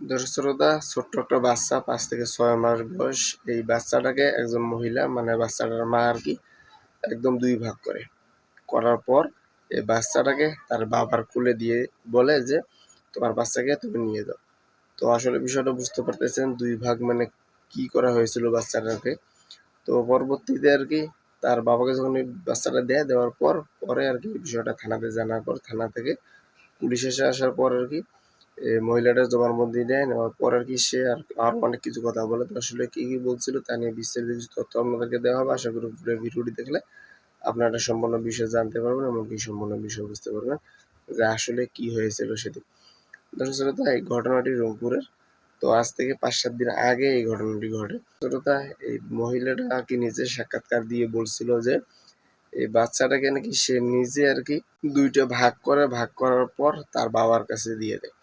দর্শক ছোট্ট একটা বাচ্চা, পাঁচ থেকে ছয় মাস বয়স। এই বাচ্চাটাকে একজন মহিলা মানে বাচ্চাটার মা আর কি, একদম দুই ভাগ করে। করার পর এই বাচ্চাটাকে তার বাবার কোলে দিয়ে বলে যে, তোমার বাচ্চাকে তুমি নিয়ে যাও। তো আসলে বিষয়টা বুঝতে পারতেছেন, দুই ভাগ মানে কি করা হয়েছিল বাচ্চাটাকে। তো পরবর্তীতে আর কি, তার বাবাকে যখন বাচ্চাটা দেয়, দেওয়ার পর, পরে আর কি বিষয়টা থানাতে জানার পর, থানা থেকে পুলিশ এসে আসার পর আর কি মহিলাটা জবানবন্দি দেয় নেওয়ার পর আর কি সে আর অনেক কিছু কথা বলে। তো আসলে কি কি বলছিল তা নিয়ে বিস্তারিত কিছু তথ্য আপনাদেরকে দেওয়া হবে। আশা করি পুরো ভিডিওটি দেখলে আপনারা সম্পূর্ণ বিষয় জানতে পারবেন, এমনকি সম্পূর্ণ বিষয় বুঝতে পারবেন যে আসলে কি হয়েছিল সেদিন। দর্শক এই ঘটনাটি রংপুরের। তো আজ থেকে পাঁচ সাত দিন আগে এই ঘটনাটি ঘটে। শ্রোতা, এই মহিলাটা আর কি নিজে সাক্ষাৎকার দিয়ে বলছিল যে, এই বাচ্চাটাকে নাকি সে নিজে আর কি দুইটা ভাগ করে, ভাগ করার পর তার বাবার কাছে দিয়ে দেয়।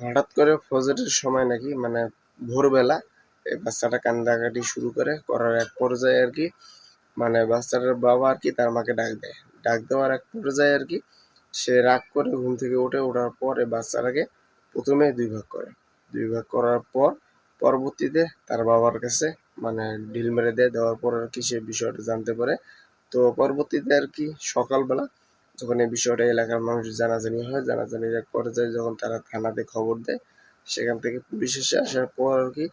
হঠাৎ করে ফজরের সময় নাকি মানে ভোরবেলা এই বাচ্চাটা কান্দাকাটি শুরু করে করার এক পর্যায়ে আর কি মানে বাচ্চাটার বাবা আর কি তার মাকে ডাক দেয়। ডাক দেওয়ার এক পর্যায়ে আর কি সে রাগ করে ঘুম থেকে উঠে ওঠার পর বাচ্চাটাকে প্রথমে দুই ভাগ করে। দুই ভাগ করার পর পরবর্তীতে তার বাবার কাছে মানে ঢিল মেরে দেয়। দেওয়ার পর আর কি সে বিষয়টা জানতে পারে। তো পরবর্তীতে আর কি সকালবেলা যখন এই বিষয়টা এলাকার মানুষ জানাজানি হয়। জানাজানির এক পর্যায়ে যখন তারা থানাতে খবর দেয়, সেখান থেকে পুলিশ এসে আসার পর আর কি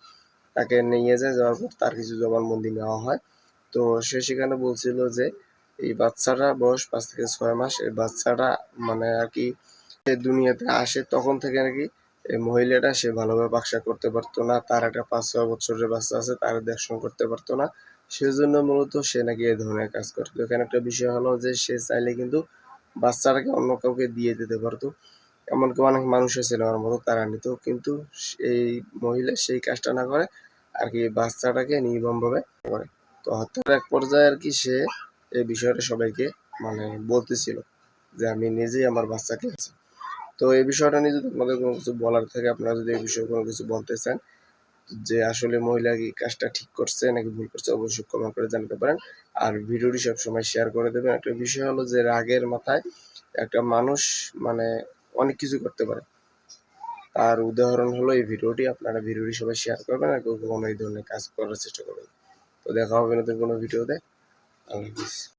তাকে নিয়ে যায়। যাওয়ার পর তার কিছু জবানবন্দি নেওয়া হয়। তো সে সেখানে বলছিল যে, এই বাচ্চাটা বয়স পাঁচ থেকে ছয় মাস, এই বাচ্চাটা মানে আর কি দুনিয়াতে আসে তখন থেকে আর কি এই মহিলাটা সে ভালোভাবে বাক্সা করতে পারতো না। তার একটা পাঁচ ছয় বছরের বাচ্চা আছে, তার দেখশন করতে পারতো না। সেজন্য মূলত সে নাকি এই ধরনের কাজ করতো এখানে একটা বিষয় হলো যে, সে চাইলে কিন্তু বাচ্চাটাকে অন্য কাউকে দিয়ে দিতে পারতো। এমনকি অনেক মানুষের আমার মতো, তারা নিত। কিন্তু এই মহিলা সেই কাজটা না করে, আর কি বাচ্চাটাকে নির্মমভাবে করে। তো হত্যার এক পর্যায়ে আর কি সে এই বিষয়টা সবাইকে মানে বলতেছিল যে, আমি নিজেই আমার বাচ্চাকে আছে তো এই বিষয়টা নিয়ে যদি আপনাদের কোনো কিছু বলার থাকে, আপনারা যদি এই বিষয়ে কোনো কিছু বলতে চান যে আসলে মহিলা কি কাজটা ঠিক করছে নাকি ভুল করছে, অবশ্যই কমেন্ট করে জানাতে পারেন। আর ভিডিওটি সবসময় শেয়ার করে দেবেন। একটা বিষয় হলো যে রাগের মাথায় একটা মানুষ মানে অনেক কিছু করতে পারে। তার উদাহরণ হলো এই ভিডিওটি, আপনারা ভিডিওটি সবাই শেয়ার করবেন আর কেউ কখনো এই ধরনের কাজ করার চেষ্টা করবেন। তো দেখা হবে নতুন কোনো ভিডিওতে। আল্লাহ হাফিজ।